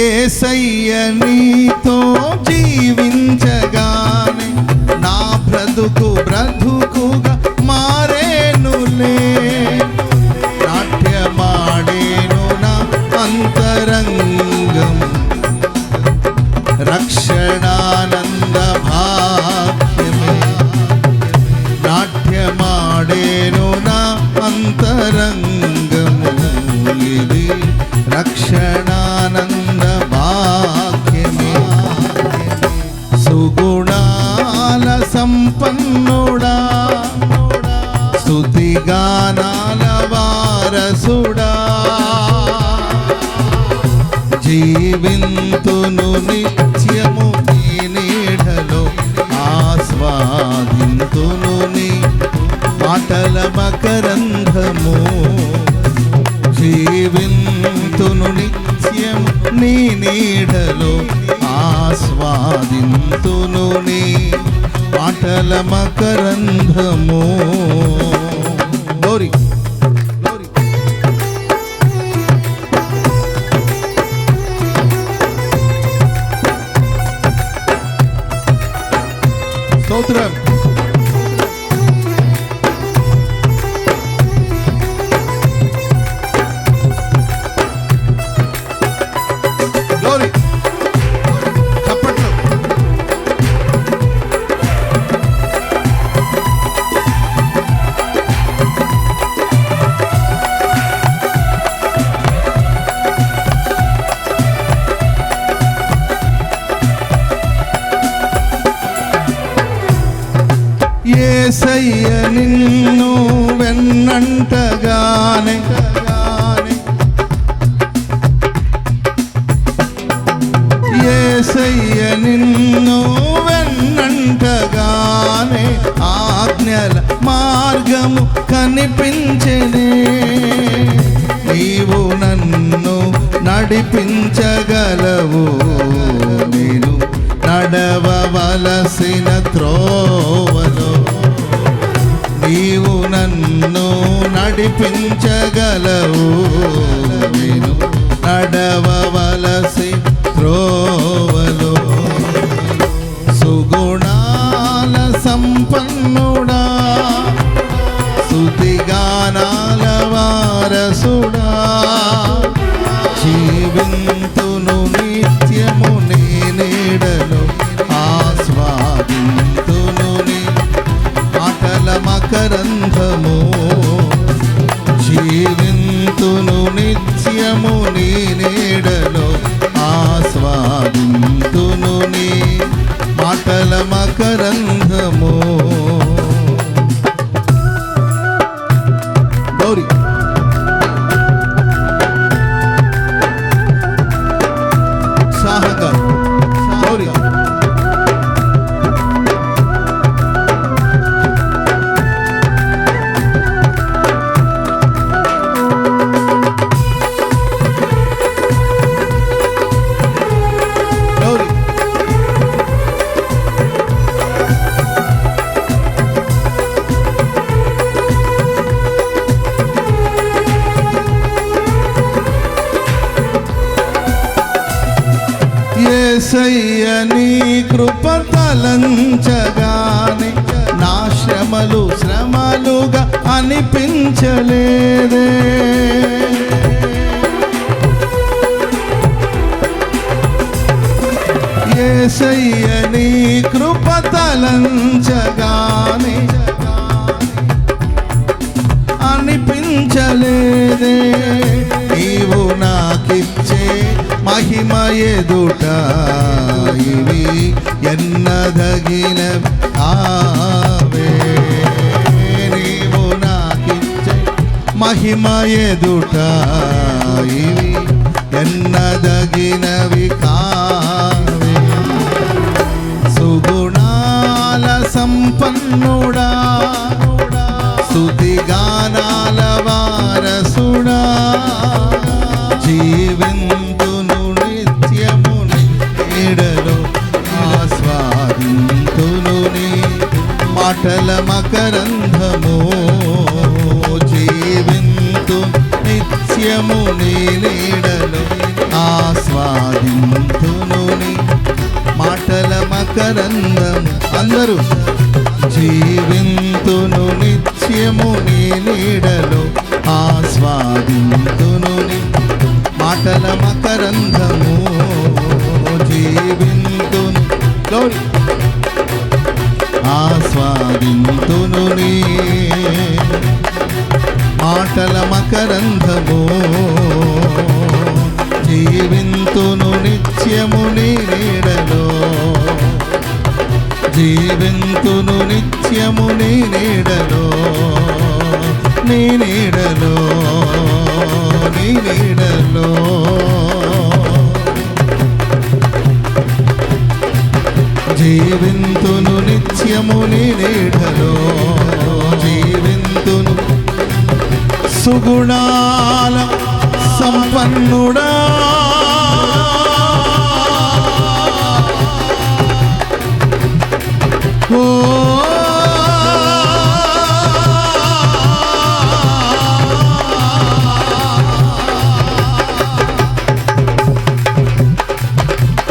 ఏసయ్య నీతో జీవించగానే నా బ్రతుకు బ్రతుకు సంపన్నుడా స్తుతిగానాల వారసుడా. జీవింతును నిత్యము నీ నీడలో ఆస్వాదింతును నీ మాటల మకరంధము. జీవింతును నిత్యం నీ నీడలో ఆస్వాదింతును నీ మాటల మకరంధము. గౌరీ. కనిపించనే నీవు నన్ను నడిపించగలవు. నేను నడవవలసిన త్రోవలో నీవు నన్ను నడిపించగలవు. నేను నడవవలసి ఏసయ్య నీ కృప తలంచగాని నా శ్రమలు శ్రమలుగా అనిపించలేదే. ఏసయ్య నీ కృప తలంచగాని అనిపించలేదే. మహిమ ఎదుట ఇవి ఎన్నదగిన ఆవే. నీవు నాకిచ్చే మహిమ ఎదుట ఇవి ఎన్నదగినవి కావే. సుగుణాల సంపన్నుడా స్తుతిగానాల వారసుడా. జీవింతును విఠల మకరంధము జీవింతు నిత్యము నీడలు ఆస్వాదింతును మాటల మకరంధము. అందరూ జీవింతును నిత్యము నీడలు ఆస్వాదింతును మాటల మకరంధము బట్టల మకరంధము. జీవింతును నిత్యము నీడలో. జీవింతును నిత్యము నీడలో. నీ నీడలో నీడలో. జీవింతును నిత్యము నీడలో. సుగుణాల సంపన్నుడా. ఓ.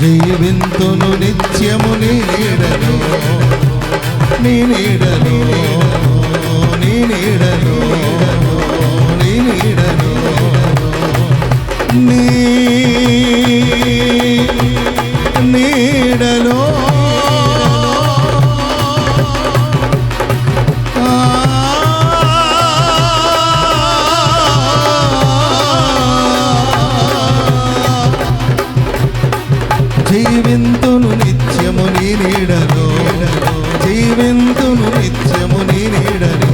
దీవింతును నిత్యము నీడలో నీ నీడలో. నీ నీడలో జీవింతును నిత్యము నీ నీడలో జీవింతును నిత్యము నీ నీడలో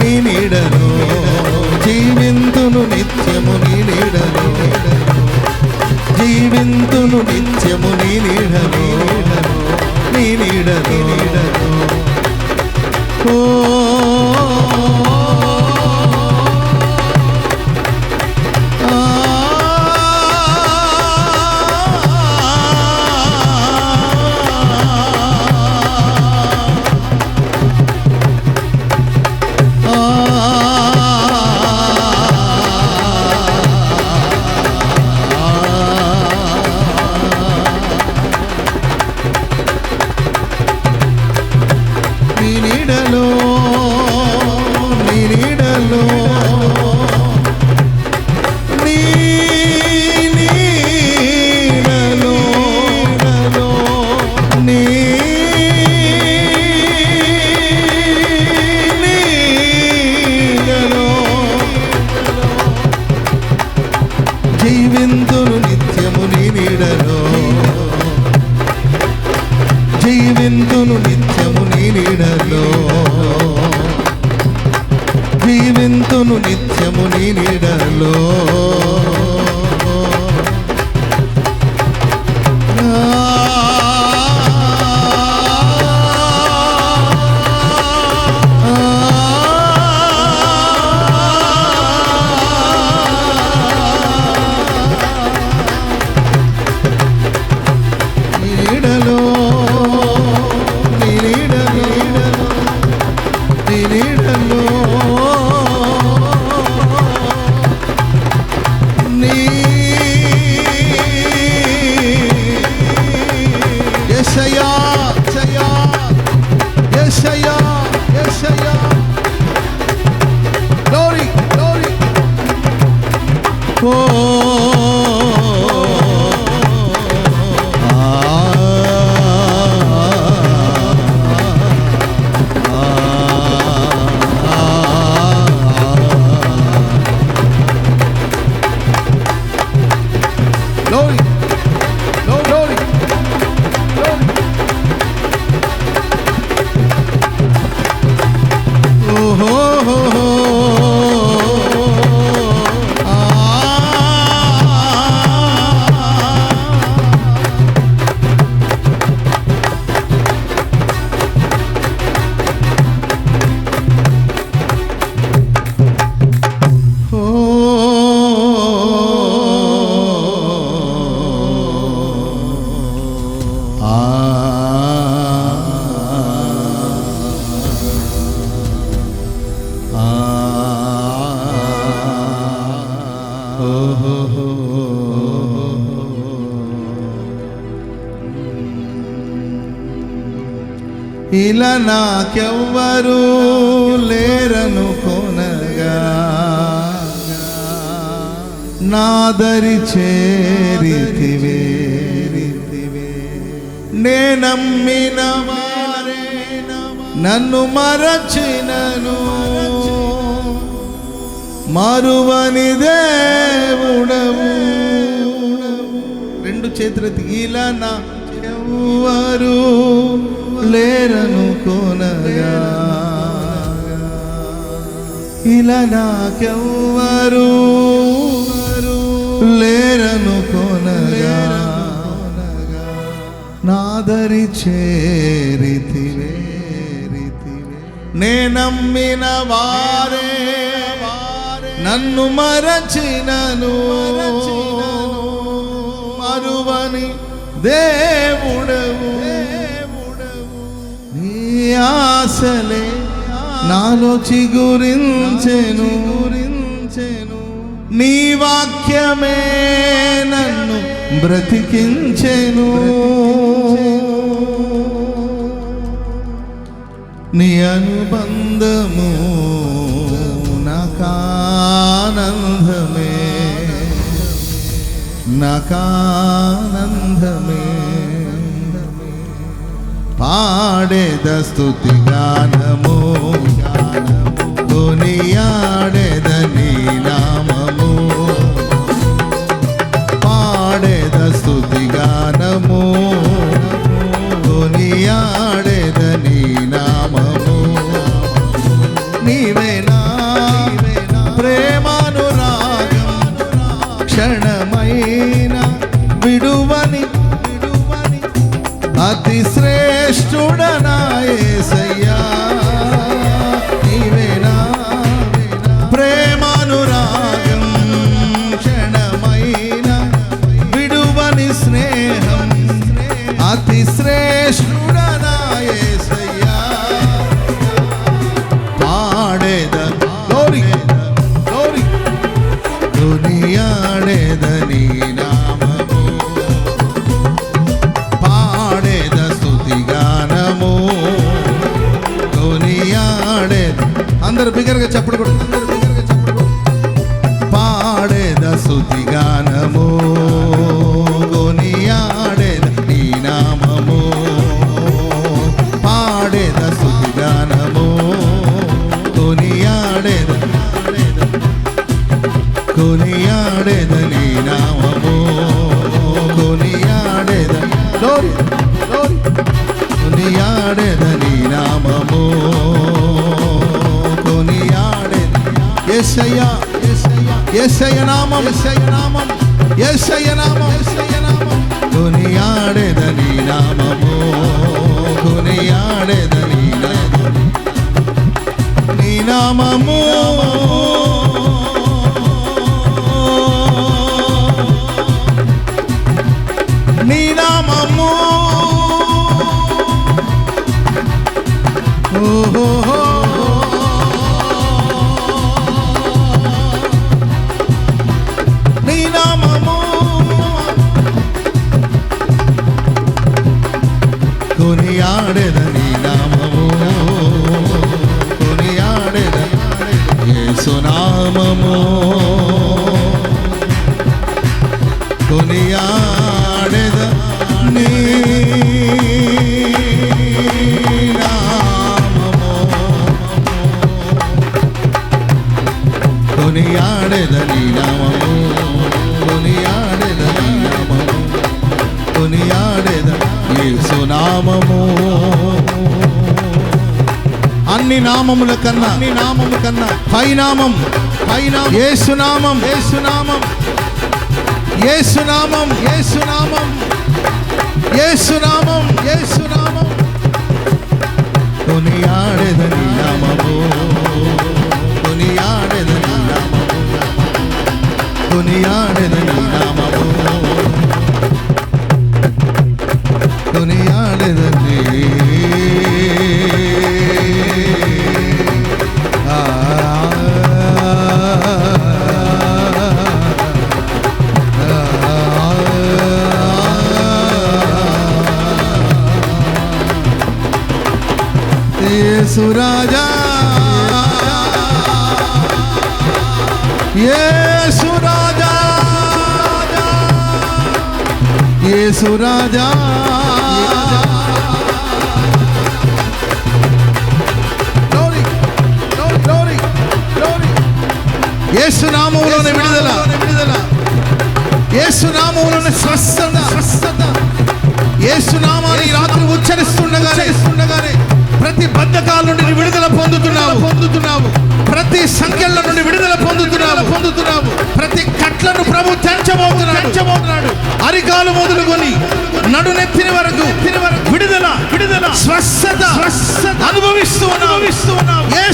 నీ నీడలో. జీవింతును నిత్యము నీ నిత్యము నీ నీడలో Oh. ఇలా నాకెవ్వరు లేరను కొనగా. నాదరి చేరితివే నేనమ్మిన వారే నన్ను మరచినను. మరువని దేవుడవు. రెండు చేతులెత్తి ఇలా నా ఎవ్వరు లేరను కొనగా? ఇలా నాకెవ్వరు లేరను కొనగా? నాదరి చేరితివే నే నమ్మిన వారే నన్ను మరచినను. మరచి దేవుడవు. నీ ఆశలే నాలో చిగురించెను. గురించెను నీ వాక్యమే నన్ను బ్రతికించెను. నీ అనుబంధము నాకానందమే. నకానందమే. పాడేద స్తుతి గానము కొనియాడేద నీ నామము పాడేద స్తుతి గానము కొనియాడేద అందరు చెప్పడు కూడా పాడేద స్తుతి గానము యేసయ్యా యేసయ్యా యేసయ్య నామం యేసయ్య నామం యేసయ్య నామం యేసయ్య నామం. కొనియాడేద నీ నామము కొనియాడేద నీ నామము. నీ నామము. నీ నామము. ఓహో అన్ని నామముల కన్నా అన్ని నామము కన్నా పైనామం పైనామం యేసునామం యేసునామం యేసునామం యేసునామం యేసునామం యేసునామం కొనియాడెదని నామము కొనియాడెదని నామము కొనియాడెదని యేసు నామములోని విడుదల. విడుదల. యేసు నామములోని స్వస్థత. స్వస్థత. యేసు నామాన్ని రాత్రి ఉచ్చరిస్తుండగానే ఉండగానే ప్రతి బద్ధకాల నుండి విడుదల పొందుతున్నావు. పొందుతున్నావు. ప్రతి సంఖ్యల నుండి విడుదల పొందుతున్నావు. పొందుతున్నావు. ప్రతి కట్లను ప్రభు తెంచబోతున్నాడు. అరికాలు మొదలుకొని నడునెత్తిన వరకు విడుదల విడుదల. స్వస్థత స్వస్థత. అనుభవిస్తూ అనుభవిస్తూ ఉన్నావు.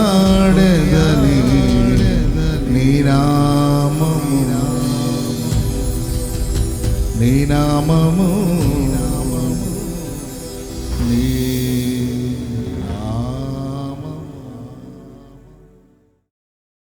కొనియాడదని నీనామము నీనామము